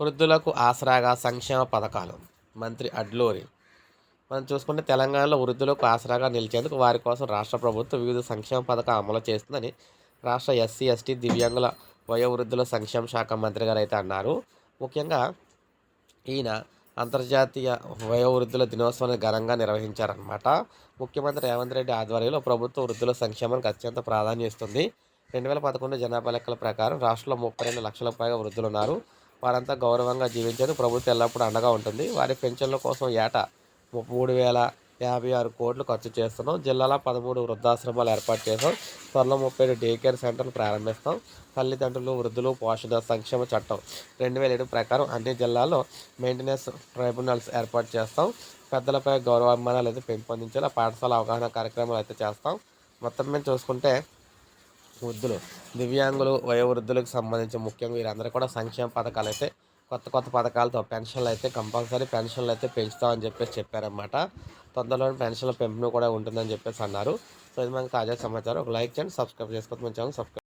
వృద్ధులకు ఆసరాగా సంక్షేమ పథకాలు. మంత్రి అడ్లూరి. మనం చూసుకుంటే తెలంగాణలో వృద్ధులకు ఆసరాగా నిలిచేందుకు వారి కోసం రాష్ట్ర ప్రభుత్వం వివిధ సంక్షేమ పథకాలు అమలు చేస్తుందని రాష్ట్ర ఎస్సీ ఎస్టీ దివ్యాంగుల వయోవృద్ధుల సంక్షేమ శాఖ మంత్రి గారు అయితే అన్నారు. ముఖ్యంగా ఈయన అంతర్జాతీయ వయోవృద్ధుల దినోత్సవాన్ని ఘనంగా నిర్వహించారనమాట ముఖ్యమంత్రి రేవంత్ రెడ్డి ఆధ్వర్యంలో ప్రభుత్వ వృద్ధుల సంక్షేమానికి అత్యంత ప్రాధాన్యం ఇస్తుంది. రెండు వేల పదకొండు జనాభా లెక్కల ప్రకారం రాష్ట్రంలో ముప్పై రెండు లక్షల పైగా వృద్ధులు ఉన్నారు. వారంతా గౌరవంగా జీవించేందుకు ప్రభుత్వం ఎల్లప్పుడూ అండగా ఉంటుంది. వారి పెన్షన్ల కోసం ఏటా మూడు వేల యాభై ఆరు కోట్లు ఖర్చు చేస్తున్నాం. జిల్లాలో పదమూడు వృద్ధాశ్రమాలు ఏర్పాటు చేస్తాం త్వరలో ముప్పై ఏడు డే కేర్ సెంటర్లు ప్రారంభిస్తాం. తల్లిదండ్రులు వృద్ధులు పోషణ సంక్షేమ చట్టం రెండు వేల ఏడు ప్రకారం అన్ని జిల్లాల్లో మెయింటెనెన్స్ ట్రైబ్యునల్స్ ఏర్పాటు చేస్తాం. పెద్దలపై గౌరవాభిమానాలు అయితే పెంపొందించేలా పాఠశాల అవగాహన కార్యక్రమాలు అయితే చేస్తాం. మొత్తం మేము చూసుకుంటే వృద్ధులు దివ్యాంగులు వయోవృద్ధులకు సంబంధించి ముఖ్యంగా వీరందరూ కూడా సంక్షేమ పథకాలు అయితే కొత్త కొత్త పథకాలతో పెన్షన్లు అయితే కంపల్సరీ పెన్షన్లు అయితే పెంచుతామని చెప్పేసి చెప్పారనమాట తొందరలోనే పెన్షన్ల పెంపును కూడా ఉంటుందని చెప్పేసి అన్నారు. సో ఇది మనకి తాజా సమాచారం. ఒక లైక్ చేయండి సబ్స్క్రైబ్ చేసుకోవచ్చు మన ఛానల్ సబ్స్క్రైబ్